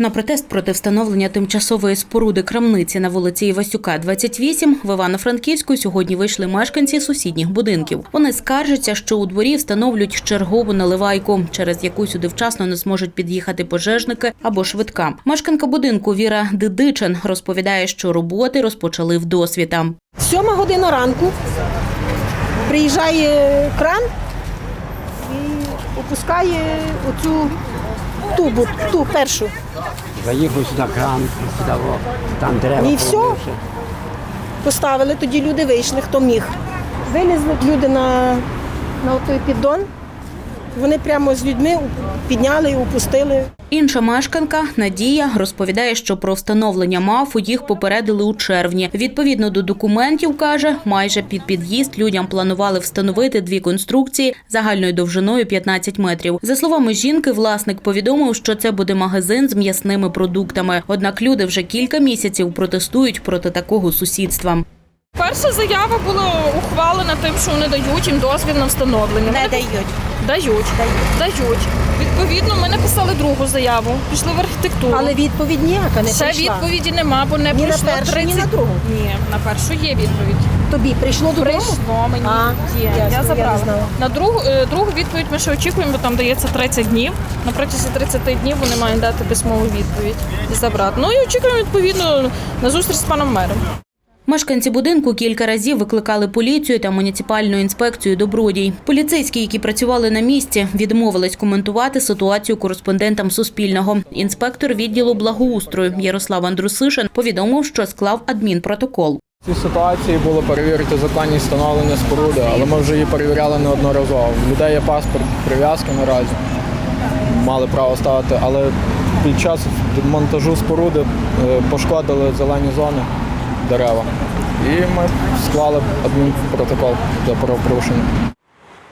На протест проти встановлення тимчасової споруди крамниці на вулиці Івасюка, 28 в Івано-Франківську сьогодні вийшли мешканці сусідніх будинків. Вони скаржаться, що у дворі встановлюють чергову наливайку, через яку сюди вчасно не зможуть під'їхати пожежники або швидка. Мешканка будинку Віра Дидичин розповідає, що роботи розпочали вдосвіта. Сьома година ранку приїжджає кран і опускає оцю тубу, ту першу. Заїхав сюди кран, сюди о, там дерева. І все. Поставили, тоді люди вийшли, хто міг. Вилізли люди на, на той піддон. Вони прямо з людьми підняли і опустили. Інша мешканка Надія розповідає, що про встановлення МАФу їх попередили у червні. Відповідно до документів, каже, майже під під'їзд людям планували встановити дві конструкції загальною довжиною 15 метрів. За словами жінки, власник повідомив, що це буде магазин з м'ясними продуктами. Однак люди вже кілька місяців протестують проти такого сусідства. Перша заява була ухвалена тим, що вони дають їм дозвіл на встановлення. Не Вони дають. дають. Дають. Відповідно, ми написали другу заяву, пішли в архітектуру. Але відповідь ніяка не Ще прийшла. відповіді нема, бо не Ні на пройшло першу, 30... ні на другу. Ні, на першу є відповідь. Тобі прийшло додому? Прийшло мені. А, є. ясно, я я не забрала. знала. на другу, е, другу відповідь ми ще очікуємо, бо там дається 30 днів. На протязі 30 днів вони мають дати письмову відповідь і забрати. Ну і очікуємо відповідно на зустріч з паном мером. Мешканці будинку кілька разів викликали поліцію та муніципальну інспекцію добродій. Поліцейські, які працювали на місці, відмовились коментувати ситуацію кореспондентам Суспільного. Інспектор відділу благоустрою Ярослав Андрусишин повідомив, що склав адмінпротокол. В цій ситуації було перевірити законність встановлення споруди, але ми вже її перевіряли неодноразово. В людей є паспорт прив'язки наразі, мали право ставити, але під час монтажу споруди е, пошкодили зелені зони, дерева. І ми склали адмінпротокол за правопорушення.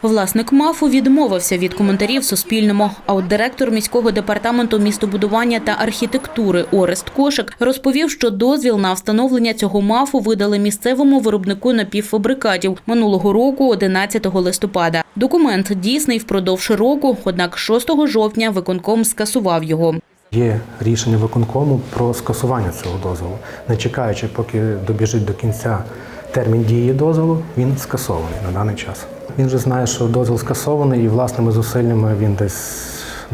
Власник МАФу відмовився від коментарів Суспільному. А от директор міського департаменту містобудування та архітектури Орест Кошик розповів, що дозвіл на встановлення цього МАФу видали місцевому виробнику напівфабрикатів минулого року, 11 листопада. Документ дійсний впродовж року, однак 6 жовтня виконком скасував його. Є рішення виконкому про скасування цього дозволу. Не чекаючи, поки добіжить до кінця термін дії дозволу, він скасований на даний час. Він вже знає, що дозвіл скасований, і власними зусиллями він десь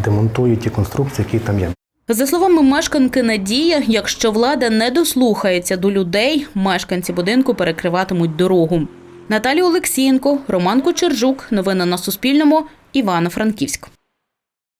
демонтує ті конструкції, які там є. За словами мешканки Надія, якщо влада не дослухається до людей, мешканці будинку перекриватимуть дорогу. Наталія Олексієнко, Роман Кочержук. Новини на Суспільному. Івано-Франківськ.